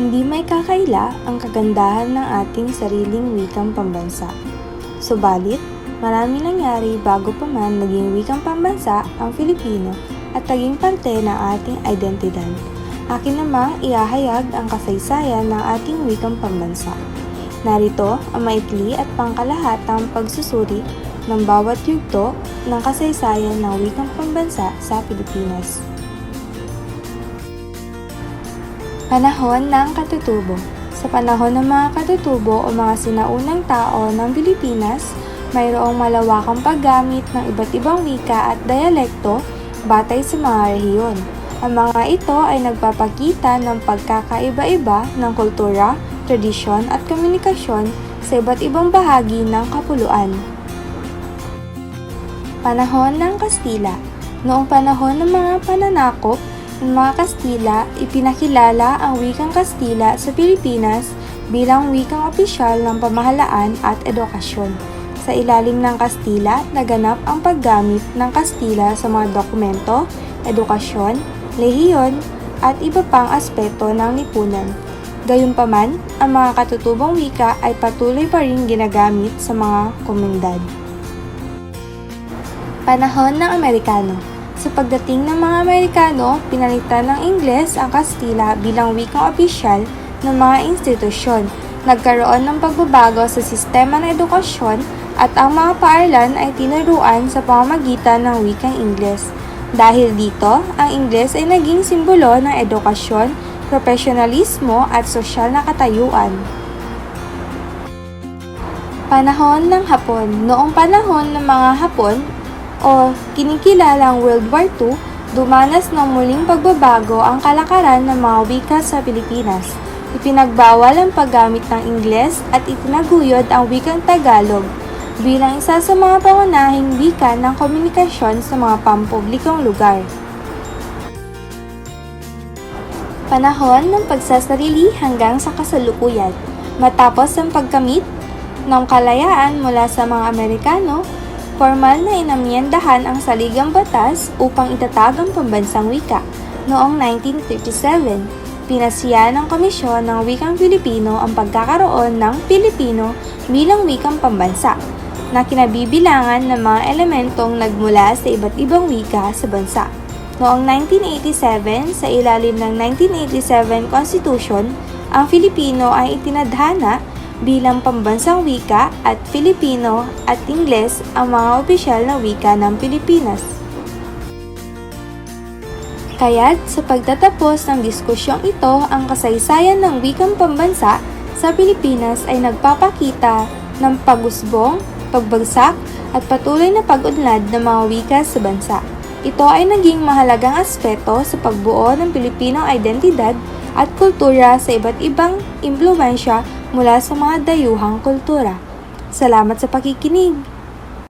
Hindi may kakaila ang kagandahan ng ating sariling wikang pambansa. Subalit, marami nangyari bago pa man naging wikang pambansa ang Filipino at naging parte ng ating identidad. Akin namang iahayag ang kasaysayan ng ating wikang pambansa. Narito ang maikli at pangkalahatang pagsusuri ng bawat yugto ng kasaysayan ng wikang pambansa sa Pilipinas. Panahon ng katutubo Sa panahon ng mga katutubo o mga sinaunang tao ng Pilipinas, mayroong malawakang paggamit ng iba't ibang wika at dialekto batay sa mga rehiyon. Ang mga ito ay nagpapakita ng pagkakaiba-iba ng kultura, tradisyon at komunikasyon sa iba't ibang bahagi ng kapuluan. Panahon ng Kastila Noong panahon ng mga pananakop ng mga Kastila, ipinakilala ang wikang Kastila sa Pilipinas bilang wikang opisyal ng pamahalaan at edukasyon. Sa ilalim ng Kastila, naganap ang paggamit ng Kastila sa mga dokumento, edukasyon, lehiyon, at iba pang aspeto ng lipunan. Gayunpaman, ang mga katutubong wika ay patuloy pa rin ginagamit sa mga komunidad. Panahon ng Amerikano Sa pagdating ng mga Amerikano, pinalitan ng Ingles ang Kastila bilang wikang opisyal ng mga institusyon. Nagkaroon ng pagbabago sa sistema ng edukasyon at ang mga paaralan ay tinuruan sa pamamagitan ng wikang Ingles. Dahil dito, ang Ingles ay naging simbolo ng edukasyon, profesionalismo at sosyal na katayuan. Panahon ng Hapon Noong panahon ng mga Hapon o kinikilalang World War II, dumanas ng muling pagbabago ang kalakaran ng mga wika sa Pilipinas. Ipinagbawal ang paggamit ng Ingles at itinaguyod ang wikang Tagalog bilang isa sa mga pangunahing wika ng komunikasyon sa mga pampublikong lugar. Panahon ng pagsasarili hanggang sa kasalukuyan. Matapos ang pagkamit ng kalayaan mula sa mga Amerikano, formal na inamyendahan ang saligang batas upang itatag ang pambansang wika. Noong 1937, pinasiya ng Komisyon ng Wikang Pilipino ang pagkakaroon ng Pilipino bilang wikang pambansa na kinabibilangan ng mga elementong nagmula sa iba't ibang wika sa bansa. Noong 1987, sa ilalim ng 1987 Constitution, ang Filipino ay itinadhana bilang pambansang wika at Filipino at Ingles ang mga opisyal na wika ng Pilipinas. Kaya't sa pagtatapos ng diskusyong ito, ang kasaysayan ng wikang pambansa sa Pilipinas ay nagpapakita ng pagusbong, pagbagsak at patuloy na pag-unlad ng mga wika sa bansa. Ito ay naging mahalagang aspeto sa pagbuo ng Pilipinong identidad at kultura sa iba't ibang impluensya mula sa mga dayuhang kultura. Salamat sa pakikinig!